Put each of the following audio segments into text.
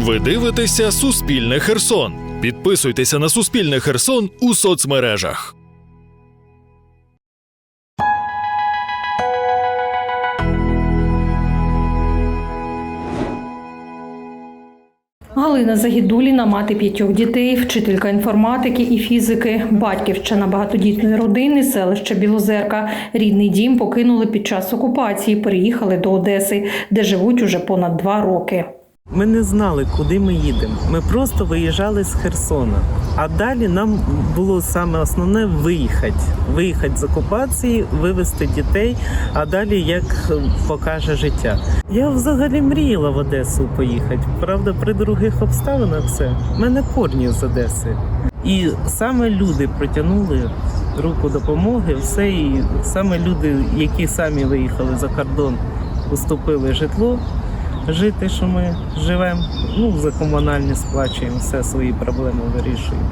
Ви дивитеся Суспільне Херсон. Підписуйтеся на Суспільне Херсон у соцмережах. Галина Загідуліна, мати п'ятьох дітей, вчителька інформатики і фізики, батьківщина багатодітної родини, селище Білозерка. Рідний дім покинули під час окупації, переїхали до Одеси, де живуть уже понад два роки. Ми не знали, куди ми їдемо. Ми просто виїжджали з Херсона. А далі нам було саме основне виїхати. Виїхати з окупації, вивезти дітей, а далі як покаже життя. Я взагалі мріяла в Одесу поїхати. Правда, при других обставинах все. Мене корні з Одеси. І саме люди протягнули руку допомоги, все і саме люди, які самі виїхали за кордон, уступили житло жити, що ми живемо. Ну, за комунальні сплачуємо, все свої проблеми вирішуємо.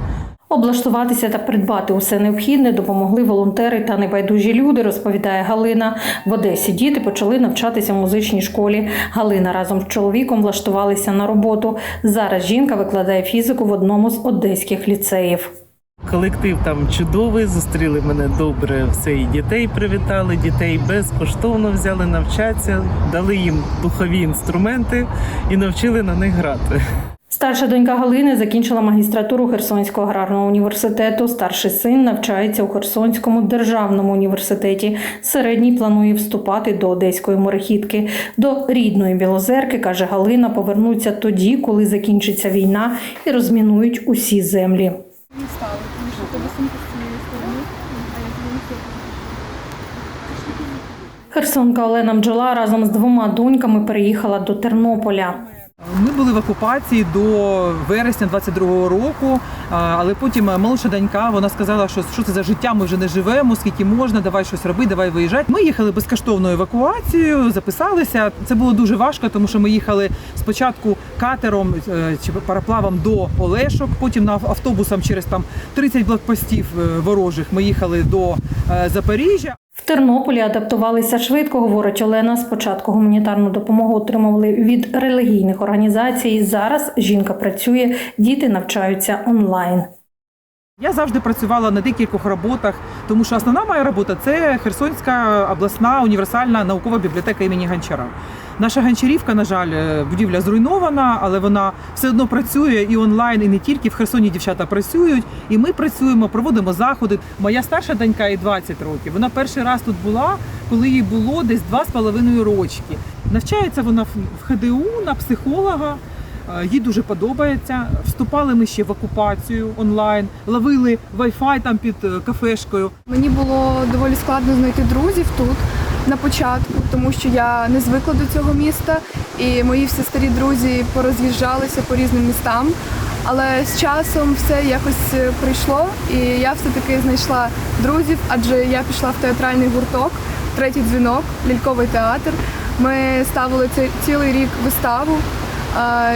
Облаштуватися та придбати усе необхідне допомогли волонтери та небайдужі люди, розповідає Галина. В Одесі діти почали навчатися в музичній школі. Галина разом з чоловіком влаштувалися на роботу. Зараз жінка викладає фізику в одному з одеських ліцеїв. Колектив там чудовий, зустріли мене добре, все і дітей привітали, дітей безкоштовно взяли навчатися, дали їм духові інструменти і навчили на них грати. Старша донька Галини закінчила магістратуру Херсонського аграрного університету. Старший син навчається у Херсонському державному університеті. Середній планує вступати до одеської морехідки. До рідної Білозерки, каже Галина, повернуться тоді, коли закінчиться війна і розмінують усі землі. Херсонка Олена Бджола разом з двома доньками переїхала до Тернополя. Ми були в окупації до вересня 22-го року, але потім молодша донька вона сказала, що що це за життя, ми вже не живемо, скільки можна, давай щось роби, давай виїжджати. Ми їхали безкоштовною евакуацією, записалися. Це було дуже важко, тому що ми їхали спочатку катером е, чи пароплавом до Олешок, потім на автобусом через там 30 блокпостів е, ворожих. Ми їхали до е, Запоріжжя. В Тернополі адаптувалися швидко, говорить Олена. Спочатку гуманітарну допомогу отримували від релігійних організацій. Зараз жінка працює, діти навчаються онлайн. Я завжди працювала на декількох роботах, тому що основна моя робота це Херсонська обласна універсальна наукова бібліотека імені Гончара. Наша гончарівка, на жаль, е, будівля зруйнована, але вона все одно працює і онлайн, і не тільки в Херсоні дівчата працюють. І ми працюємо, проводимо заходи. Моя старша донька їй 20 років. Вона перший раз тут була, коли їй було десь два з половиною рочки. Навчається вона в ХДУ на психолога. Е, Їй дуже подобається. Вступали ми ще в окупацію онлайн, ловили Wi-Fi там під е, кафешкою. Мені було доволі складно знайти друзів тут на початку, тому що я не звикла до цього міста, і мої всі старі друзі пороз'їжджалися по різним містам. Але з часом все якось е, прийшло, і я все-таки знайшла друзів, адже я пішла в театральний гурток, третій дзвінок, ляльковий театр. Ми ставили цілий рік виставу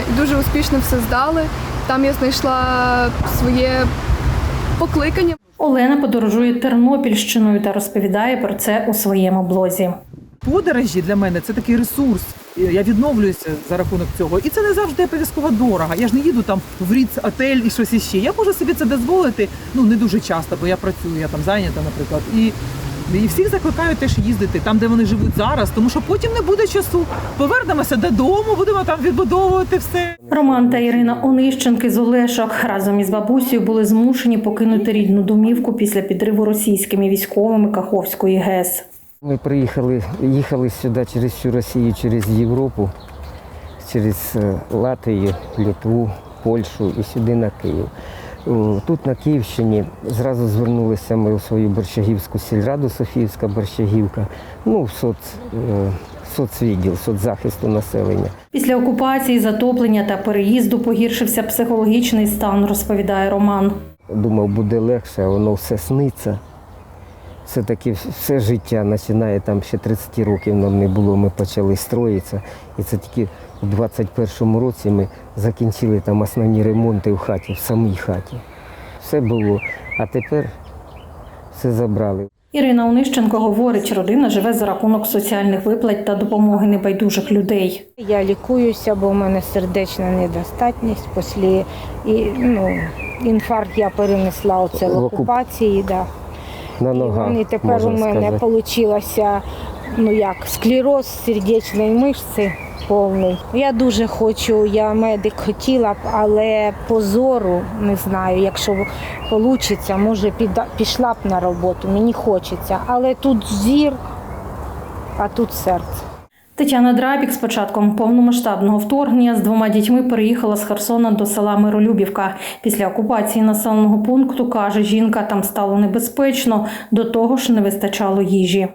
і дуже успішно все здали. Там я знайшла своє покликання. Олена подорожує Тернопільщиною та розповідає про це у своєму блозі. Подорожі для мене це такий ресурс. Я відновлююся за рахунок цього. І це не завжди обов'язково дорого. Я ж не їду там в Ріц отель і щось іще. Я можу собі це дозволити ну не дуже часто, бо я працюю, я там зайнята, наприклад. І і всіх закликаю теж їздити там, де вони живуть зараз, тому що потім не буде часу. Повернемося додому, будемо там відбудовувати все. Роман та Ірина Онищенки з Олешок разом із бабусею були змушені покинути рідну домівку після підриву російськими військовими Каховської ГЕС. Ми приїхали, їхали сюди через всю Росію, через Європу, через е, Латвію, Литву, Польщу і сюди на Київ. О, Тут на Київщині зразу звернулися ми у свою Борщагівську сільраду, Софіївська Борщагівка, ну, в соц, е, соцвідділ, соцзахисту населення. Після окупації, затоплення та переїзду погіршився психологічний стан, розповідає Роман. Думав, буде легше, а воно все сниться. Все-таки все життя починає там ще 30 років нам не було, ми почали строїтися. І це тільки у 21-му році ми закінчили там основні ремонти в хаті, в самій хаті. Все було. А тепер все забрали. Ірина Онищенко говорить, родина живе за рахунок соціальних виплат та допомоги небайдужих людей. Я лікуюся, бо в мене сердечна недостатність. Після і, ну, інфаркт я перенесла оце в В окуп- окупації. Да. На І ногах, вони тепер у мене вийшлося вийшло ну як, склероз сердечної мишці повний. Я дуже хочу, я медик хотіла б, але по зору не знаю, якщо вийде, може пішла б на роботу. Мені хочеться. Але тут зір, а тут серце. Тетяна Драбік з початком повномасштабного вторгнення з двома дітьми переїхала з Херсона до села Миролюбівка. Після окупації населеного пункту каже, жінка там стало небезпечно, до того ж не вистачало їжі. Е,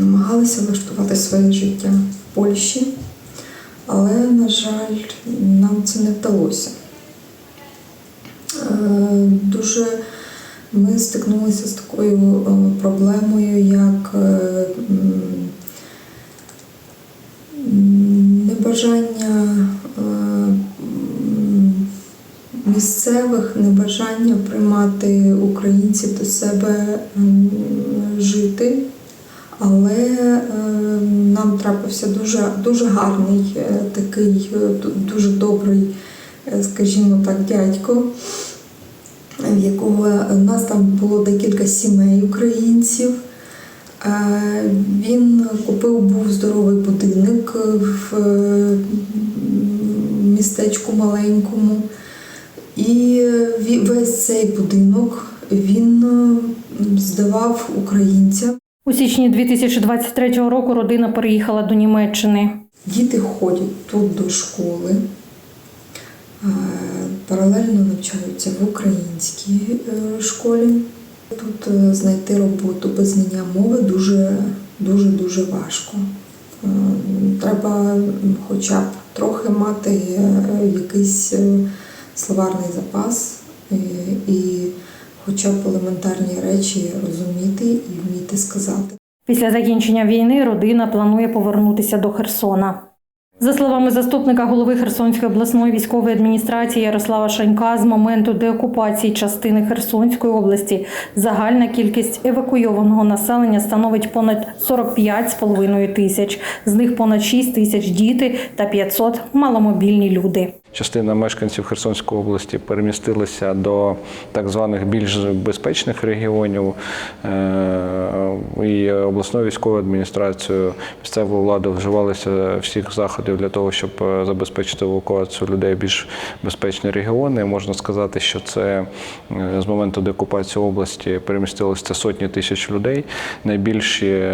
намагалися влаштувати своє життя в Польщі, але, на жаль, нам це не вдалося. Е, Дуже ми стикнулися з такою е, проблемою, місцевих, небажання приймати українців до себе жити. Але е, нам трапився дуже, дуже гарний, е, такий е, дуже добрий, е, скажімо так, дядько, в якого у нас там було декілька сімей українців. Він купив був здоровий будинок в містечку маленькому. І весь цей будинок він е, здавав українцям. У січні 2023 року родина переїхала до Німеччини. Діти ходять тут до школи, е, паралельно навчаються в українській е, школі. Тут е, знайти роботу без знання мови дуже дуже дуже важко. Е, Треба хоча б трохи мати е, якийсь е, словарний запас е, і хоча б елементарні речі розуміти і вміти сказати. Після закінчення війни родина планує повернутися до Херсона. За словами заступника голови Херсонської обласної військової адміністрації Ярослава Шанька, з моменту деокупації частини Херсонської області загальна кількість евакуйованого населення становить понад 45,5 тисяч. З них понад 6 тисяч діти та 500 маломобільні люди. Частина мешканців Херсонської області перемістилися до так званих більш безпечних регіонів. Е, І обласною військовою адміністрацією місцевою владою вживалися всіх заходів для того, щоб е, забезпечити евакуацію людей в більш безпечні регіони. Можна сказати, що це е, з моменту деокупації області перемістилося це сотні тисяч людей. Найбільші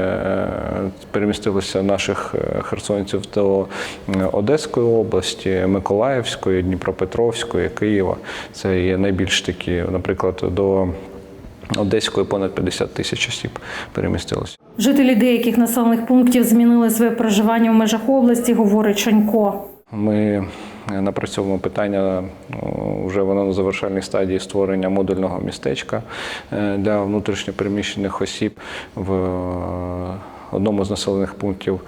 перемістилися наших херсонців до Одеської області, Миколаївської, Дніпропетровської, Києва. Це є найбільш такі, наприклад, до Одеської понад 50 тисяч осіб перемістилося. Жителі деяких населених пунктів змінили своє проживання в межах області, говорить Шанько. Ми напрацьовуємо питання вже воно на завершальній стадії створення модульного містечка е, для внутрішньопереміщених осіб в одному з населених пунктів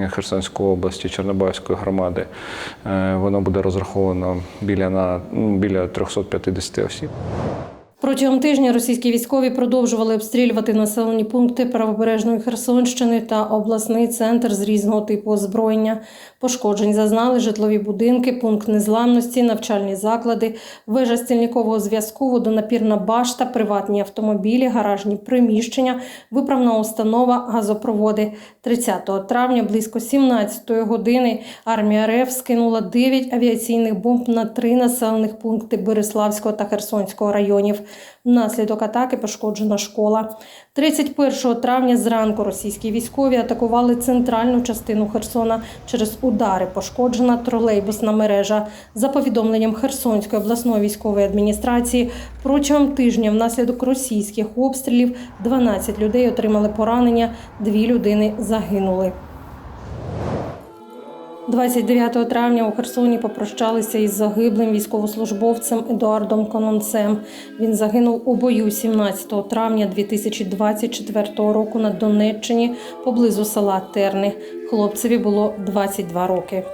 е, Херсонської області Чорнобаївської громади. Е, Воно буде розраховано біля на біля 350 осіб. Протягом тижня російські військові продовжували обстрілювати населені пункти правобережної Херсонщини та обласний центр з різного типу озброєння. Пошкоджень зазнали житлові будинки, пункт незламності, навчальні заклади, вежа стільникового зв'язку, водонапірна башта, приватні автомобілі, гаражні приміщення, виправна установа, газопроводи. 30 травня близько 17 години армія РФ скинула 9 авіаційних бомб на три населених пункти Береславського та Херсонського районів. Внаслідок атаки пошкоджена школа. 31 травня зранку російські військові атакували центральну частину Херсона. Через удари пошкоджена тролейбусна мережа. За повідомленням Херсонської обласної військової адміністрації, протягом тижня внаслідок російських обстрілів 12 людей отримали поранення, дві людини загинули. 29 травня у Херсоні попрощалися із загиблим військовослужбовцем Едуардом Кононцем. Він загинув у бою 17 травня 2024 року на Донеччині поблизу села Терни. Хлопцеві було 22 роки.